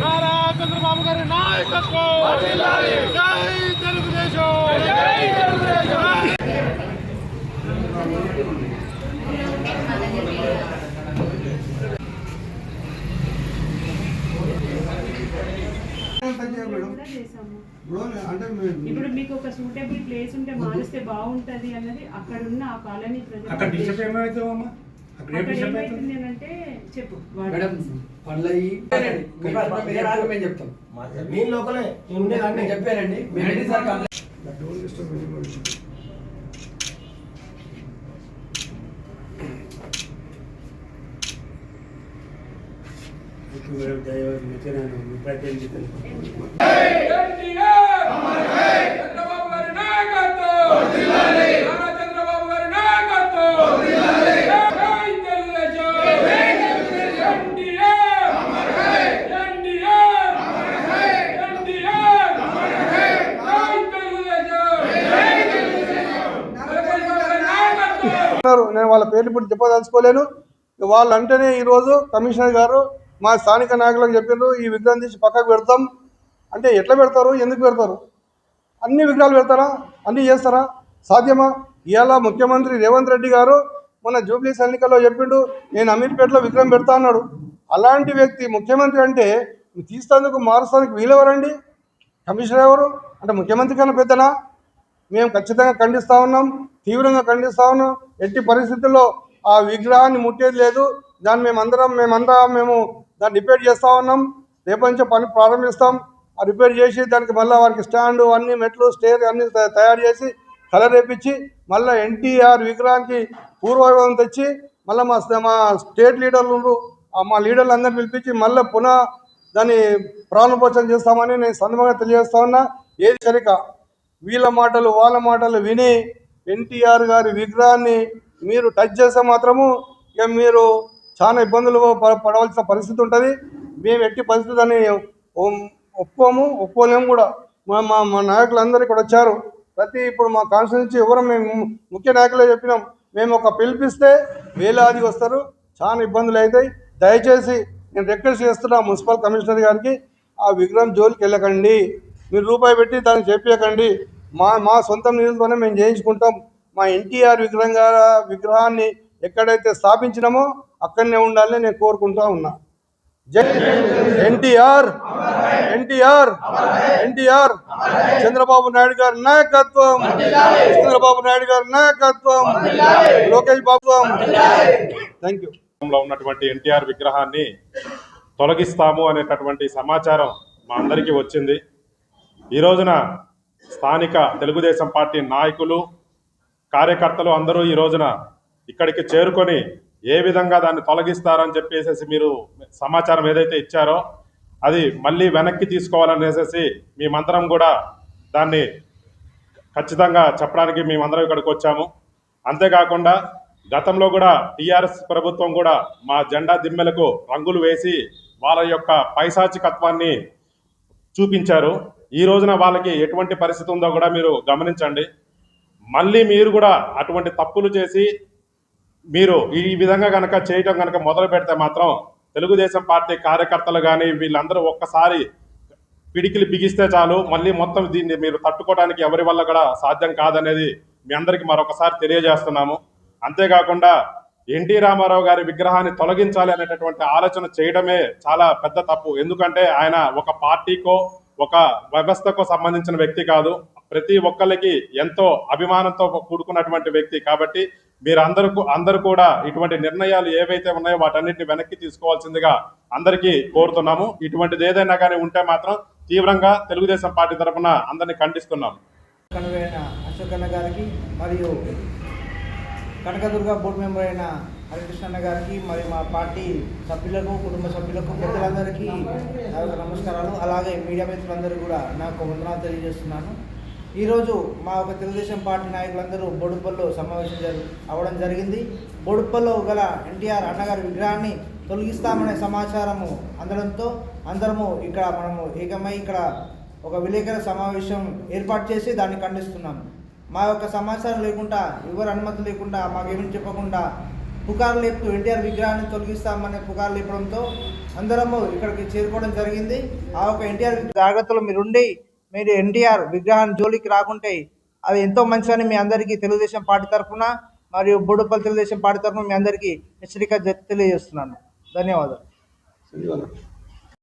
నారా చంద్రబాబు గారి నాయకత్వం. జై తెలుగుదేశం. జై తెలుగుదేశం. కూడా చేసాము. ఇప్పుడు అంటే మీ- ఇప్పుడు మీకు ఒక సూటబుల్ ప్లేస్ ఉంటే మారిస్తే బాగుంటది అన్నది అక్కడ ఉన్న ఆ కాలనీ ప్రజలు అక్కడ డిస్టర్బ్ ఏమవుతావమ్మా మేడం చెప్తాం. నేను ఉండేదాన్ని. చెప్పానండి. Complaint door disturb anybody. Chandrababu గారి నాయకత్వం నారా చంద్రబాబు గారి నాయకత్వం జై తెలుగుదేశం ఎన్టీఆర్ ఎన్టీఆర్ ఎన్టీఆర్ జై తెలుగుదేశం చంద్రబాబు గారి నాయకత్వం ఉన్నారు నేను వాళ్ళ పేర్లు ఇప్పుడు చెప్పదలుచుకోలేను. వాళ్ళు అంటేనే ఈరోజు కమిషనర్ గారు మా స్థానిక నాయకులకు చెప్పిండ్రు ఈ విగ్రహం తీసి పక్కకు పెడతాం. అంటే ఎట్లా పెడతారు? ఎందుకు పెడతారు? అన్ని విగ్రహాలు పెడతారా? అన్ని చేస్తారా? సాధ్యమా? ఇవాళ ముఖ్యమంత్రి రేవంత్ రెడ్డి గారు మొన్న జూబ్లీస్ ఎన్నికల్లో చెప్పిండు నేను అమీర్పేటలో విగ్రహం పెడతా అన్నాడు. అలాంటి వ్యక్తి ముఖ్యమంత్రి అంటే తీస్తానికి మారుస్తానికి వీలెవరండి? కమిషనర్ ఎవరు? అంటే ముఖ్యమంత్రి కన్నా పెద్దనా? మేము ఖచ్చితంగా ఖండిస్తూ ఉన్నాం తీవ్రంగా ఖండిస్తా ఉన్నాం. ఎట్టి పరిస్థితుల్లో ఆ విగ్రహాన్ని ముట్టేది లేదు. దాన్ని మేమందరం మేమంతా మేము దాన్ని రిపేర్ చేస్తూ ఉన్నాం. రేపటి నుంచి పని ప్రారంభిస్తాం. ఆ రిపేర్ చేసి దానికి మళ్ళీ వారికి స్టాండ్ అన్ని మెట్లు స్టేర్ అన్ని తయారు చేసి కలర్ వేపించి మళ్ళీ ఎన్టీఆర్ విగ్రహానికి పూర్వవైభవం తెచ్చి మళ్ళీ మా మా స్టేట్ లీడర్లు ఆ మా లీడర్లు అందరిని పిలిపించి మళ్ళీ పునః దాన్ని ప్రాణపోచన చేస్తామని నేను సందర్భంగా తెలియజేస్తా ఉన్నా. ఏది సరిక వీళ్ళ మాటలు వాళ్ళ మాటలు విని ఎన్టీఆర్ గారి విగ్రహాన్ని మీరు టచ్ చేస్తే మాత్రము ఇక మీరు చాలా ఇబ్బందులు ప- పడవలసిన పరిస్థితి ఉంటుంది. మేము ఎట్టి పరిస్థితి అని ఒప్పుకోము ఒప్పుకోలేము కూడా. మా మా మా నాయకులందరూ ఇక్కడ వచ్చారు. ప్రతి ఇప్పుడు మా కాన్స్టిట్యూన్సీ ఎవరు మేము ముఖ్య నాయకులే చెప్పినాం. మేము ఒక పిలిపిస్తే వేలాది వస్తారు. చాలా ఇబ్బందులు అవుతాయి దయచేసి నేను రిక్వెస్ట్ చేస్తున్నా మున్సిపల్ కమిషనర్ గారికి ఆ విగ్రహం జోలికి వెళ్ళకండి. మీరు రూపాయి పెట్టి దాన్ని చెప్పకండి మా మా సొంత నిధులతోనే మేము చేయించుకుంటాం. మా ఎన్టీఆర్ విగ్రహంగా విగ్రహాన్ని ఎక్కడైతే స్థాపించినామో అక్కడనే ఉండాలని నేను కోరుకుంటా ఉన్నా. జై ఎన్టీఆర్ ఎన్టీఆర్ ఎన్టీఆర్ చంద్రబాబు నాయుడు గారి నాయకత్వం చంద్రబాబు నాయుడు గారి నాయకత్వం లోకేష్ బాబు థ్యాంక్ యూ ఉన్నటువంటి ఎన్టీఆర్ విగ్రహాన్ని తొలగిస్తాము అనేటటువంటి సమాచారం మా అందరికీ వచ్చింది. ఈ రోజున స్థానిక తెలుగుదేశం పార్టీ నాయకులు కార్యకర్తలు అందరూ ఈ రోజున ఇక్కడికి చేరుకొని ఏ విధంగా దాన్ని తొలగిస్తారని చెప్పేసి మీరు సమాచారం ఏదైతే ఇచ్చారో అది మళ్ళీ వెనక్కి తీసుకోవాలనేసి మేమందరం కూడా దాన్ని ఖచ్చితంగా చెప్పడానికి మేమందరం ఇక్కడికి వచ్చాము. అంతేకాకుండా గతంలో కూడా టీఆర్ఎస్ ప్రభుత్వం కూడా మా జెండా దిమ్మెలకు రంగులు వేసి వాళ్ళ యొక్క పైశాచికత్వాన్ని చూపించారు. ఈ రోజున వాళ్ళకి ఎటువంటి పరిస్థితి ఉందో కూడా మీరు గమనించండి. మళ్ళీ మీరు కూడా అటువంటి తప్పులు చేసి మీరు ఈ విధంగా కనుక చేయటం కనుక మొదలు పెడితే మాత్రం తెలుగుదేశం పార్టీ కార్యకర్తలు కానీ వీళ్ళందరూ ఒక్కసారి పిడికిలు బిగిస్తే చాలు. మళ్ళీ మొత్తం దీన్ని మీరు తట్టుకోవడానికి ఎవరి వల్ల కూడా సాధ్యం కాదనేది మీ అందరికీ మరొకసారి తెలియజేస్తున్నాము. అంతేకాకుండా ఎన్టీ రామారావు గారి విగ్రహాన్ని తొలగించాలి అనేటటువంటి ఆలోచన చేయడమే చాలా పెద్ద తప్పు. ఎందుకంటే ఆయన ఒక పార్టీకో ఒక వ్యవస్థకు సంబంధించిన వ్యక్తి కాదు. ప్రతి ఒక్కరికి ఎంతో అభిమానంతో కూడుకున్నటువంటి వ్యక్తి కాబట్టి మీరందరూ అందరూ కూడా ఇటువంటి నిర్ణయాలు ఏవైతే ఉన్నాయో వాటన్నిటిని వెనక్కి తీసుకోవాల్సిందిగా అందరికీ కోరుతున్నాము. ఇటువంటిది ఏదైనా కానీ ఉంటే మాత్రం తీవ్రంగా తెలుగుదేశం పార్టీ తరఫున అందరినీ ఖండిస్తున్నాము. కనుగైన అశోక్ గారికి మరియు కనకదుర్గ బోర్డు మెంబర్ అయిన హరికృష్ణ గారికి మరి మా పార్టీ సభ్యులకు కుటుంబ సభ్యులకు పెద్దలందరికీ నమస్కారాలు. అలాగే మీడియా మిత్రులందరూ కూడా నాకు వందనాలు తెలియజేస్తున్నాను. ఈరోజు మా యొక్క తెలుగుదేశం పార్టీ నాయకులందరూ బొడుప్పల్లో సమావేశం జరి అవ్వడం జరిగింది. బొడుప్పల్లో గల ఎన్టీఆర్ అన్నగారి విగ్రహాన్ని తొలగిస్తామనే సమాచారము అందడంతో అందరము ఇక్కడ మనము ఏకమై ఇక్కడ ఒక విలేకరుల సమావేశం ఏర్పాటు చేసి దాన్ని ఖండిస్తున్నాము మా యొక్క సమాచారం లేకుండా ఎవరు అనుమతి లేకుండా మాకేమీ చెప్పకుండా పుకార్లు లేపుతూ ఎన్టీఆర్ విగ్రహాన్ని తొలగిస్తామనే పుకార్లు లేపడంతో అందరము ఇక్కడికి చేరుకోవడం జరిగింది. ఆ యొక్క ఎన్టీఆర్ జాగ్రత్తలు మీరుండి మీరు ఎన్టీఆర్ విగ్రహాన్ని జోలికి రాకుంటే అది ఎంతో మంచిదని మీ అందరికీ తెలుగుదేశం పార్టీ తరఫున మరియు బోడుపల్లి తెలుగుదేశం పార్టీ తరఫున మీ అందరికీ హెచ్చరిక తెలియజేస్తున్నాను. ధన్యవాదాలు.